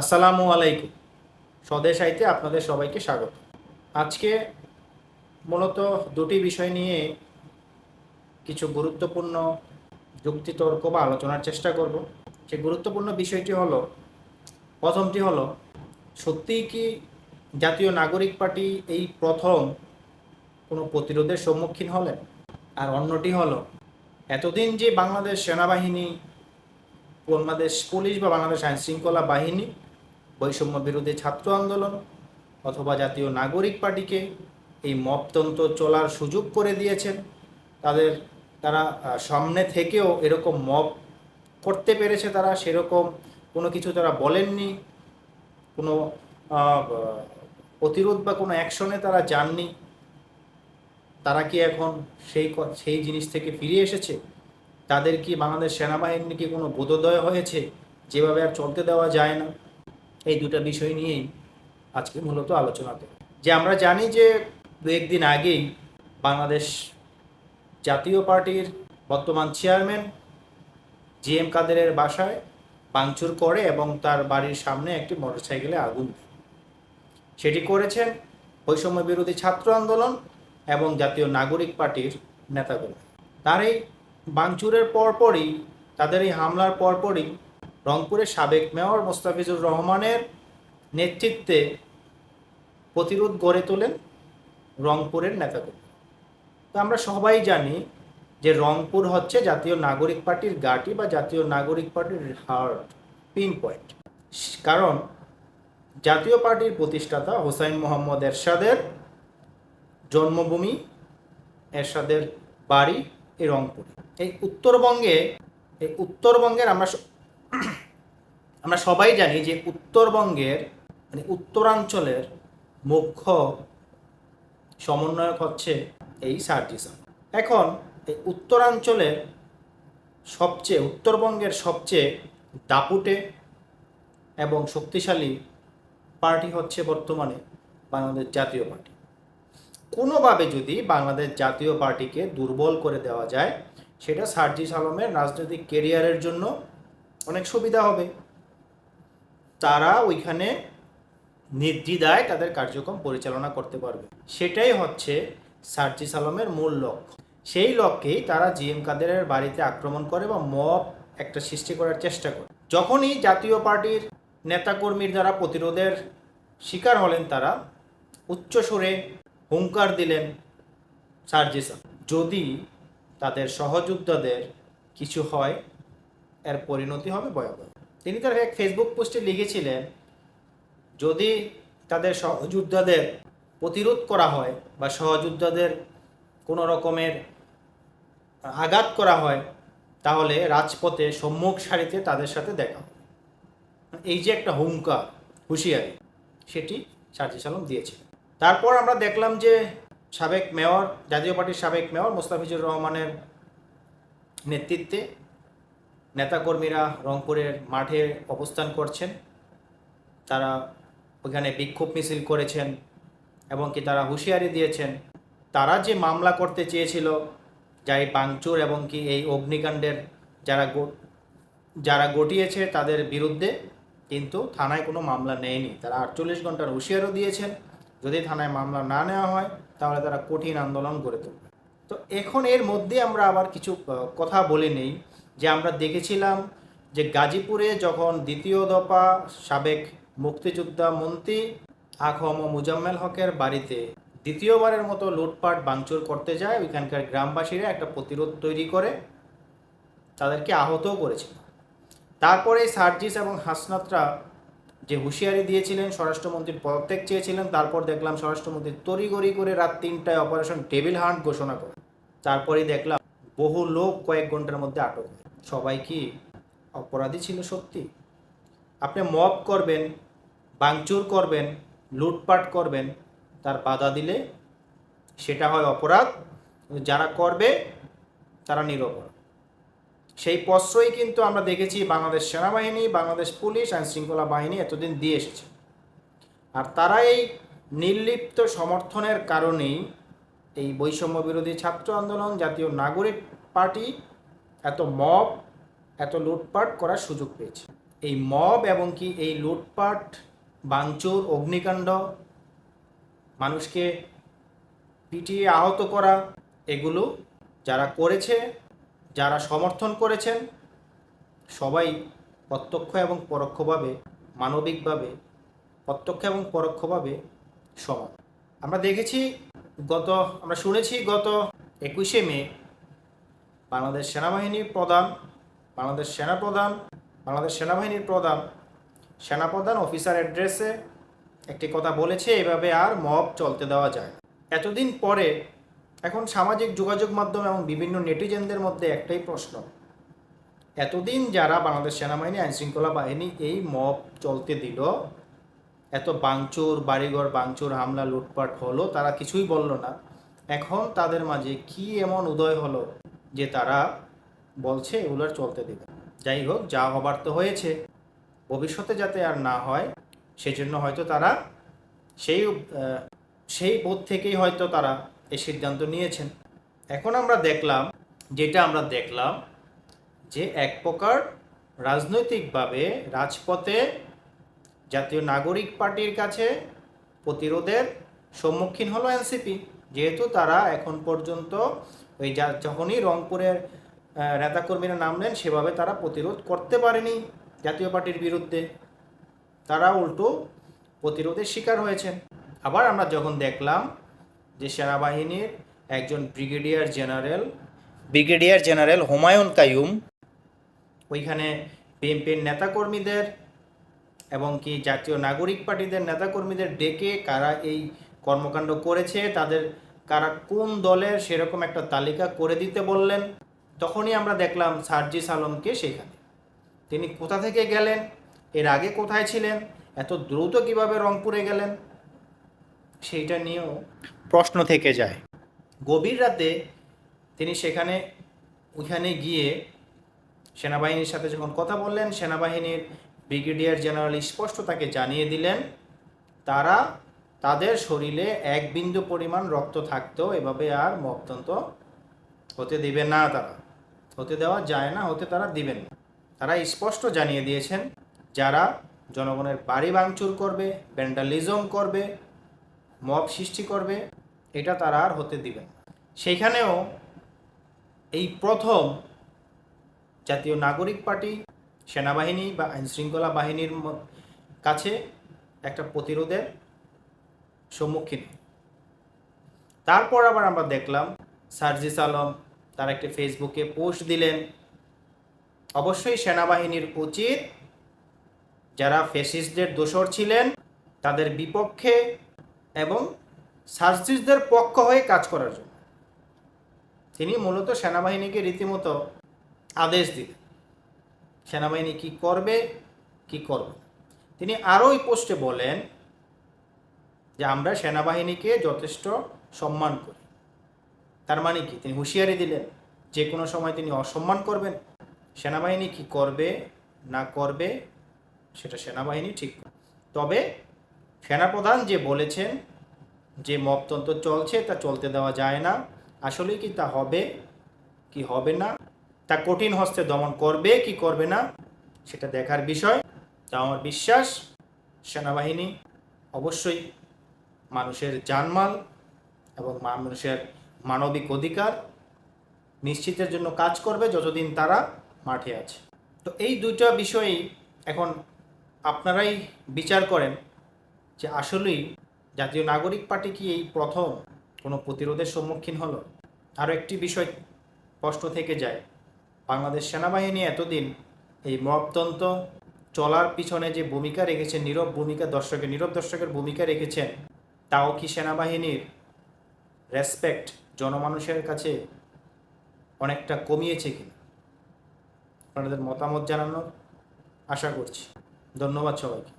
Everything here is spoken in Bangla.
আসসালামু আলাইকুম। স্বদেশ আইতে আপনাদের সবাইকে স্বাগত। আজকে মূলত দুটি বিষয় নিয়ে কিছু গুরুত্বপূর্ণ যুক্তিতর্ক বা আলোচনার চেষ্টা করব। সেই গুরুত্বপূর্ণ বিষয়টি হলো, প্রথমটি হলো, সত্যিই কি জাতীয় নাগরিক পার্টি এই প্রথম কোনো প্রতিরোধের সম্মুখীন হলেন? আর অন্যটি হলো, এতদিন যে বাংলাদেশ সেনাবাহিনী, বাংলাদেশ পুলিশ বা বাংলাদেশ আইন শৃঙ্খলা বাহিনী বৈষম্য বিরোধী ছাত্র আন্দোলন অথবা জাতীয় নাগরিক পার্টিকে এই মপতন্ত্র চলার সুযোগ করে দিয়েছেন। তাদের, তারা সামনে থেকেও এরকম মপ করতে পেরেছে তারা, সেরকম কোনো কিছু তারা বলেননি। কোনো প্রতিরোধ বা কোনো অ্যাকশনে তারা যাননি। তারা কি এখন সেই সেই জিনিস থেকে ফিরে এসেছে? তাদের কি বাংলাদেশ সেনাবাহিনী কি কোনো বোধোদয় হয়েছে? যেভাবে আর চলতে দেওয়া যায় না। এই দুটো বিষয় নিয়েই আজকে মূলত আলোচনা করব যে আমরা জানি যে দু একদিন আগেই বাংলাদেশ জাতীয় পার্টির বর্তমান চেয়ারম্যান জি এম কাদেরের বাসায় ভাঙচুর করে এবং তার বাড়ির সামনে একটি মোটরসাইকেলে আগুন সেটি করেছেন বৈষম্য বিরোধী ছাত্র আন্দোলন এবং জাতীয় নাগরিক পার্টির নেতাগুলো তার এই ভাঙচুরের পরপরই, তাদের এই হামলার পরপরই রংপুরের সাবেক মেয়র মোস্তাফিজুর রহমানের নেতৃত্বে প্রতিরোধ গড়ে তোলেন রংপুরের নেতাগুলো তো আমরা সবাই জানি যে রংপুর হচ্ছে জাতীয় নাগরিক পার্টির গাটি বা জাতীয় নাগরিক পার্টির হার্ট পিন পয়েন্ট। কারণ জাতীয় পার্টির প্রতিষ্ঠাতা হোসাইন মোহাম্মদ এরশাদের জন্মভূমি, এরশাদের বাড়ি এই রংপুর। এই উত্তরবঙ্গে, এই উত্তরবঙ্গের আমরা আমরা সবাই জানি যে উত্তরবঙ্গের মানে উত্তরাঞ্চলের মুখ্য সমন্বয়ক হচ্ছে এই সার্জিসাম এখন এই উত্তরাঞ্চলের সবচেয়ে, উত্তরবঙ্গের সবচেয়ে দাপুটে এবং শক্তিশালী পার্টি হচ্ছে বর্তমানে বাংলাদেশ জাতীয় পার্টি। কোনোভাবে যদি বাংলাদেশ জাতীয় পার্টিকে দুর্বল করে দেওয়া যায়, সেটা সার্জিস আলমের রাজনৈতিক কেরিয়ারের জন্য অনেক সুবিধা হবে। তারা ওইখানে নির্দ্বিধায় তাদের কার্যক্রম পরিচালনা করতে পারবে। সেটাই হচ্ছে সার্জিস আলমের মূল লক্ষ্য। সেই লক্ষ্যেই তারা জিএম কাদেরের বাড়িতে আক্রমণ করে বা মব একটা সৃষ্টি করার চেষ্টা করে। যখনই জাতীয় পার্টির নেতাকর্মীর দ্বারা প্রতিরোধের শিকার হলেন তারা উচ্চ সুরে হুঙ্কার দিলেন সার্জিস। যদি তাদের সহযোদ্ধাদের কিছু হয়, এর পরিণতি হবে ভয়াবহ। তিনি তার এক ফেসবুক পোস্টে লিখেছিলেন, যদি তাদের সহযোদ্ধাদের প্রতিরোধ করা হয় বা সহযোদ্ধাদের কোনো রকমের আঘাত করা হয়, তাহলে রাজপথে সম্মুখ সারিতে তাদের সাথে দেখা এই যে একটা হুঙ্কার, হুঁশিয়ারি, সেটি সার্জিস আলম দিয়েছে তারপর আমরা দেখলাম যে সাবেক মেয়র, জাতীয় পার্টির সাবেক মেয়র মোস্তাফিজুর রহমানের নেতৃত্বে নেতাকর্মীরা রংপুরের মাঠে অবস্থান করছেন। তারা ওখানে বিক্ষোভ মিছিল করেছেন এবং কি তারা হুঁশিয়ারি দিয়েছেন। তারা যে মামলা করতে চেয়েছিল, যা এই বাংচুর এবং কি এই অগ্নিকাণ্ডের যারা যারা গটিয়েছে তাদের বিরুদ্ধে কিন্তু থানায় কোনো মামলা নেয়নি। তারা আটচল্লিশ ঘণ্টার হুঁশিয়ারও দিয়েছেন, যদি থানায় মামলা না নেওয়া হয় তাহলে তারা কঠিন আন্দোলন গড়ে তুলবে। তো এখন এর মধ্যে আমরা আবার কিছু কথা বলে নেই। যে আমরা দেখেছিলাম যে গাজীপুরে যখন দ্বিতীয় দফা সাবেক মুক্তিযোদ্ধা মন্ত্রী আখম মুজাম্মেল হকের বাড়িতে দ্বিতীয়বারের মতো লুটপাট, ভাঙচুর করতে যায়, ওইখানকার গ্রামবাসীরা একটা প্রতিরোধ তৈরি করে, তাদেরকে আহতও করেছিল। তারপরে সার্জিস এবং হাসনাতরা যে হুঁশিয়ারি দিয়েছিলেন, স্বরাষ্ট্রমন্ত্রীর পদত্যাগ চেয়েছিলেন, তারপর দেখলাম স্বরাষ্ট্রমন্ত্রী তড়িগড়ি করে রাত তিনটায় অপারেশন টেবিল হান্ট ঘোষণা করে। তারপরেই দেখলাম বহু লোক কয়েক ঘণ্টার মধ্যে আটক সবাই কি অপরাধী ছিল সত্যি? আপনি মব করবেন বাংচুর করবেন, লুটপাট করবেন, তার বাধা দিলে সেটা হয় অপরাধ। যারা করবে, তারা নিরপরাধ। সেই প্রশ্রয় কিন্তু আমরা দেখেছি বাংলাদেশ সেনাবাহিনী, বাংলাদেশ পুলিশ আইন শৃঙ্খলা বাহিনী এতদিন দিয়ে এসেছে। আর তারা এই নির্লিপ্ত সমর্থনের কারণেই এই বৈষম্য বিরোধী ছাত্র আন্দোলন, জাতীয় নাগরিক পার্টি এত মব, এত লুটপাট করার সুযোগ পেয়েছে। এই মব এবং কি এই লুটপাট বাংচুর অগ্নিকাণ্ড, মানুষকে পিটিয়ে আহত করা, এগুলো যারা করেছে, যারা সমর্থন করেছেন, সবাই প্রত্যক্ষ এবং পরোক্ষভাবে, মানবিকভাবে প্রত্যক্ষ এবং পরোক্ষভাবে সমান। আমরা দেখেছি গত, আমরা শুনেছি গত একুশে মে বাংলাদেশ সেনাবাহিনীর প্রধান, বাংলাদেশ সেনাপ্রধান, বাংলাদেশ সেনাবাহিনীর প্রধান, সেনাপ্রধান অফিসার অ্যাড্রেসে একটি কথা বলেছে, এভাবে আর মব চলতে দেওয়া যায়। এতদিন পরে এখন সামাজিক যোগাযোগ মাধ্যম এবং বিভিন্ন নেটিজেনদের মধ্যে একটাই প্রশ্ন, এতদিন যারা বাংলাদেশ সেনাবাহিনী আইনশৃঙ্খলা বাহিনী এই মব চলতে দিল এত বাংচুর, বাড়িঘর বাংচুর হামলা, লুটপাট হলো, তারা কিছুই বলল না। এখন তাদের মাঝে কি এমন উদয় হলো যে তারা বলছে এগুলোর চলতে দেবে। যাই হোক, যা হবার তো হয়েছে। ভবিষ্যতে যাতে আর না হয়, সেজন্য হয়তো তারা সেই সেই বোধ থেকেই হয়তো তারা এই সিদ্ধান্ত নিয়েছেন। এখন আমরা দেখলাম, যেটা আমরা দেখলাম, যে এক প্রকার রাজনৈতিকভাবে রাজপথে জাতীয় নাগরিক পার্টির কাছে প্রতিরোধের সম্মুখীন হলো এনসিপি। যেহেতু তারা এখন পর্যন্ত ওই যা যখনই রংপুরের নেতাকর্মীরা নামলেন সেভাবে তারা প্রতিরোধ করতে পারেনি জাতীয় পার্টির বিরুদ্ধে। তারা উল্টো প্রতিরোধের শিকার হয়েছেন। আবার আমরা যখন দেখলাম যে সেনাবাহিনীর একজন brigadier general brigadier general Humayun Kayum, ওইখানে বিএনপির নেতাকর্মীদের এবং কি জাতীয় নাগরিক পার্টিদের নেতাকর্মীদের ডেকে কারা এই কর্মকাণ্ড করেছে, তাদের কারা কোন দলের সেরকম একটা তালিকা করে দিতে বললেন, তখনই আমরা দেখলাম সার্জিস আলমকে সেখানে। তিনি কোথা থেকে গেলেন, এর আগে কোথায় ছিলেন, এত দ্রুত কীভাবে রংপুরে গেলেন, সেইটা নিয়েও প্রশ্ন থেকে যায়। গভীর রাতে তিনি সেখানে ওইখানে গিয়ে সেনাবাহিনীর সাথে যখন কথা বললেন, সেনাবাহিনীর ব্রিগেডিয়ার জেনারেল স্পষ্ট তাকে জানিয়ে দিলেন, তারা তাদের শরীরে এক বিন্দু পরিমাণ রক্ত থাকতেও এভাবে আর মপতন্ত হতে দিবে না তারা হতে দেওয়া যায় না, হতে তারা দিবেন না তারা স্পষ্ট জানিয়ে দিয়েছেন, যারা জনগণের বাড়ি ভাঙচুর করবে ব্যান্ডালিজম করবে, মব সৃষ্টি করবে, এটা তারা আর হতে দিবেন। সেইখানেও এই প্রথম জাতীয় নাগরিক পার্টি সেনাবাহিনী বা আইনশৃঙ্খলা বাহিনীর কাছে একটা প্রতিরোধের সম্মুখীন। তারপর আবার আমরা দেখলাম, সার্জিস আলম তার একটি ফেসবুকে পোস্ট দিলেন, অবশ্যই সেনাবাহিনীর উচিত, যারা ফেসিস্টদের দোসর ছিলেন, তাদের বিপক্ষে এবং সার্জিসদের পক্ষ হয়ে কাজ করার জন্য। তিনি মূলত সেনাবাহিনীকে রীতিমতো আদেশ দিলেন। সেনাবাহিনী কি করবে? কি করবে? তিনি আরও ওই পোস্টে বলেন যে আমরা সেনাবাহিনীকে যথেষ্ট সম্মান করি। তার মানে কি? তিনি হুঁশিয়ারি দিলেন, যে কোনো সময় তিনি অসম্মান করবেন। সেনাবাহিনী কি করবে, না করবে, সেটা সেনাবাহিনী ঠিক। তবে সেনাপ্রধান যে বলেছেন যে মপতন্ত্র চলছে, তা চলতে দেওয়া যায় না। আসলে কি তা হবে? কি হবে না? তা কঠিন হস্তে দমন করবে, কি করবে না, সেটা দেখার বিষয়। তা আমার বিশ্বাস, সেনাবাহিনী অবশ্যই মানুষের জানমাল এবং মানুষের মানবিক অধিকার নিশ্চিতের জন্য কাজ করবে যতদিন তারা মাঠে আছে। তো এই দুইটা বিষয়েই এখন আপনারাই বিচার করেন যে আসলেই জাতীয় নাগরিক পার্টি কি এই প্রথম কোনো প্রতিরোধের সম্মুখীন হলো? আরও একটি বিষয় স্পষ্ট থেকে যায়। বাংলাদেশ সেনাবাহিনী এতদিন এই মপতন্ত্র চলার পিছনে যে ভূমিকা রেখেছেন নীরব ভূমিকা দর্শকের নীরব দর্শকের ভূমিকা রেখেছেন, তাও কি সেনাবাহিনীর রেসপেক্ট জনমানুষের কাছে অনেকটা কমিয়েছে কি আপনাদের মতামত জানানোর আশা করছি। ধন্যবাদ সবাইকে।